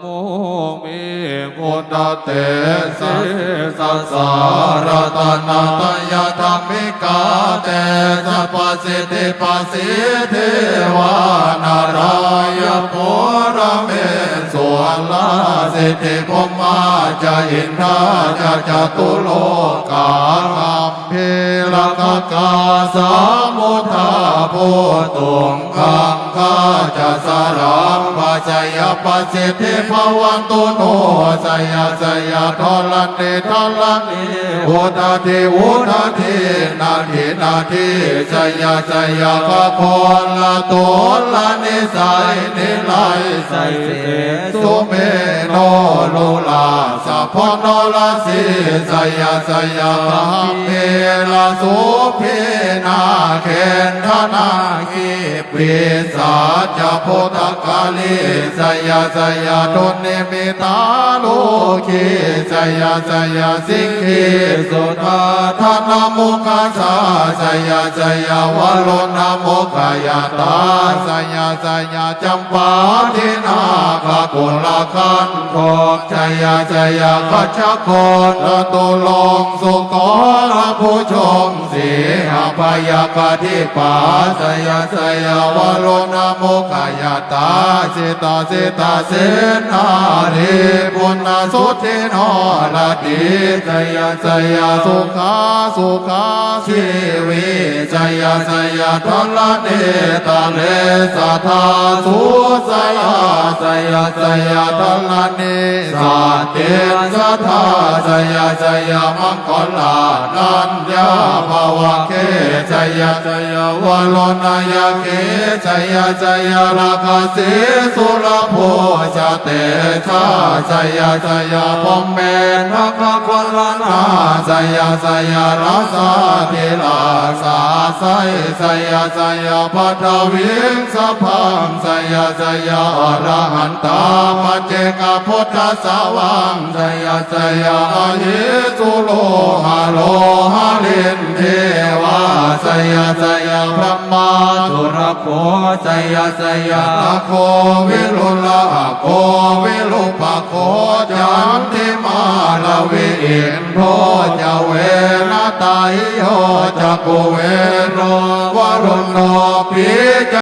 โมเมพุตเตสัสสัสสารตนาตยธรรมิกาเตสัพสิทธิปัสสิทธิวานารายปุระเมสวลาสิทธิพมมาจะอินทาจะจตุโลกาคัมเพลกกาสามุทาโพตุงคัง คาจะสรังปัจยปัสสิทธิภวันตุโนสยาสยาทลันเตทลันเนอุทาทิอุทาทินาทินาทิสยาสยาภพละตุละนิสัยนิไลสัยเส สัพพโนลาสิสยาสยพระเพลาสุเพนาเคนธนาคิปิสาจะโพธกาลีสยาสยาตุนิมิตาโลกีสยาสยาสิกขีสุทาธนามุขสาสยาสยาวโรนามุขยาตาสยสยจำปาทินาคกุลคันโคสยสยกัจจโคตตุลงสุโกลผู้ชมสีหพยากทิปาสยสยวโรนามุขยาตาสิตาสิตาเสนาริปุณสุทิโนลติสยสยสุขาสุขาชีวิสยสยทัลเนตาเลสัทธาสุสยาสยสยทัลเนสัตเตสัทธาสยสยมังคลานัญญาภาวะเกสยสยวโลนายเกสยสยราคาเสสุรโพชเตชาสยสยพมเมนักคนลนาสยสยราสาธิลาสาสยสยสยพัทวิงสะพังสยสยอรหันตาปเจกพุทธสวังสยสยายิสุโลหะโลห โคสยสยโควิรุลาโควิรุปะโคจันทิมาลาวิอินโทจะเวนะตายโยจะกุเวโนวรุณโนปิจ